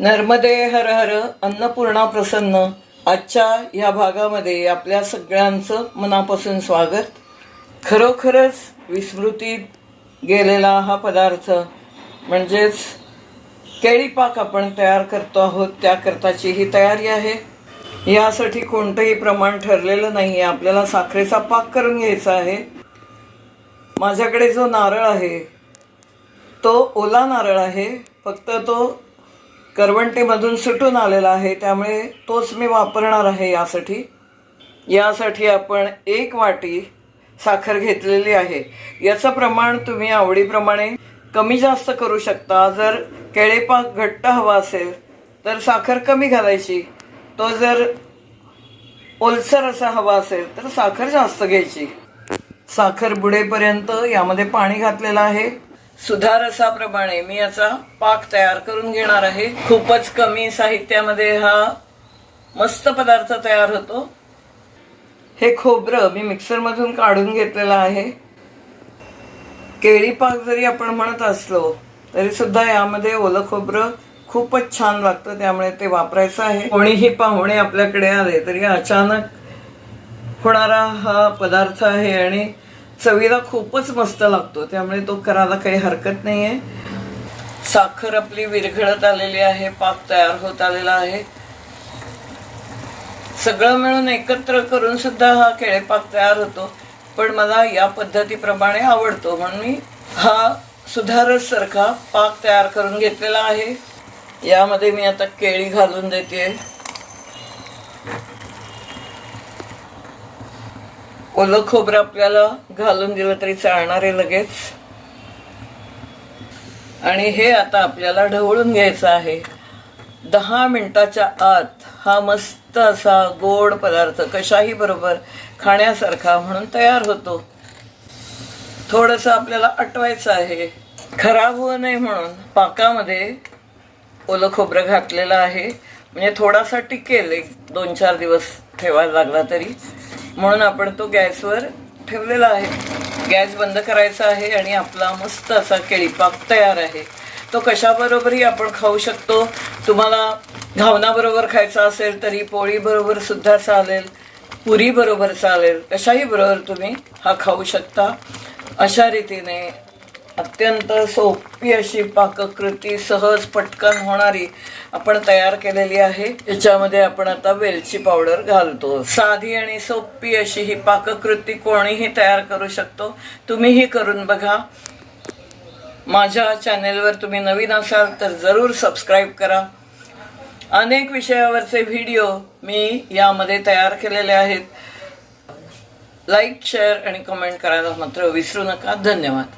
नर्मदे हर हर अन्नपूर्णा प्रसन्न. आजच्या या भागामध्ये आपल्या सगळ्यांचं मनापासून स्वागत. खरोखरच विस्मृतीत गेलेला हा पदार्थ म्हणजेच केळीपाक आपण तयार करतो आहोत त्याकरताची ही तयारी आहे. यासाठी कोणतंही प्रमाण ठरलेलं नाही आहे आपल्याला साखरेचा पाक करून घ्यायचा आहे. माझ्याकडे जो नारळ आहे तो ओला नारळ आहे फक्त तो करवंटीमधून सुटून आलेला आहे त्यामुळे तोच मी वापरणार आहे यासाठी. यासाठी आपण एक वाटी साखर घेतलेली आहे. याचं प्रमाण तुम्ही आवडीप्रमाणे कमी जास्त करू शकता. जर केळेपाक घट्ट हवा असेल तर साखर कमी घालायची. तो जर ओलसर असा हवा असेल तर साखर जास्त घ्यायची. साखर बुडेपर्यंत यामध्ये पाणी घातलेलं आहे. सुधारसाप्रमाणे मी याचा पाक तयार करून घेणार आहे. खूपच कमी साहित्यामध्ये हा मस्त पदार्थ तयार होतो. हे खोबरं मी मिक्सरमधून काढून घेतलेलं आहे. केळी पाक जरी आपण म्हणत असलो तरी सुद्धा यामध्ये ओलं खोबरं खूपच छान लागतं त्यामुळे ते वापरायचं आहे. कोणीही पाहुणे आपल्याकडे आले तरी अचानक होणारा हा पदार्थ आहे आणि चवीला खूपच मस्त लागतो त्यामुळे तो करायला काही हरकत नाही आहे साखर आपली विरघळत आलेली आहे पाक तयार होत आलेला आहे. सगळं मिळून एकत्र करून सुद्धा हा केळेपाक तयार होतो पण मला या पद्धतीप्रमाणे आवडतो. म्हणून मी हा सुधारस सारखा पाक तयार करून घेतलेला आहे. यामध्ये मी आता केळी घालून देते ओलं खोबरं आपल्याला घालून दिलं तरी चालणार आहे लगेच. आणि हे आता आपल्याला ढवळून घ्यायचं आहे. दहा मिनिटाच्या आत हा मस्त असा गोड पदार्थ कशाही बरोबर खाण्यासारखा म्हणून तयार होतो. थोडंसं आपल्याला आटवायचं आहे. खराब होऊ नये म्हणून पाकामध्ये ओलं खोबरं घातलेलं आहे. म्हणजे थोडासा टिकेल एक दोन चार दिवस ठेवायला लागला तरी. म्हणून आपण तो गॅसवर ठेवलेला आहे. गॅस बंद करायचा आहे आणि आपला मस्त असा केळीपाक तयार आहे. तो कशाबरोबरही आपण खाऊ शकतो. तुम्हाला घावनाबरोबर खायचा असेल तरी पोळीबरोबर सुद्धा चालेल पुरीबरोबर चालेल कशाही बरोबर तुम्ही हा खाऊ शकता. अशा रीतीने अत्यंत सोपी अशी पाककृती सहज पटकन होणारी आपण तयार केलेली आहे. याच्यामध्ये आपण आता वेलची पावडर घालतो. साधी आणि सोपी अशी ही पाककृती कोणीही तयार करू शकतो. तुम्हीही करून बघा. माझ्या चॅनेलवर तुम्ही नवीन असाल तर जरूर सबस्क्राईब करा. अनेक विषयावरचे व्हिडिओ मी यामध्ये तयार केलेले आहेत. लाईक शेअर आणि कमेंट करायला मात्र विसरू नका. धन्यवाद.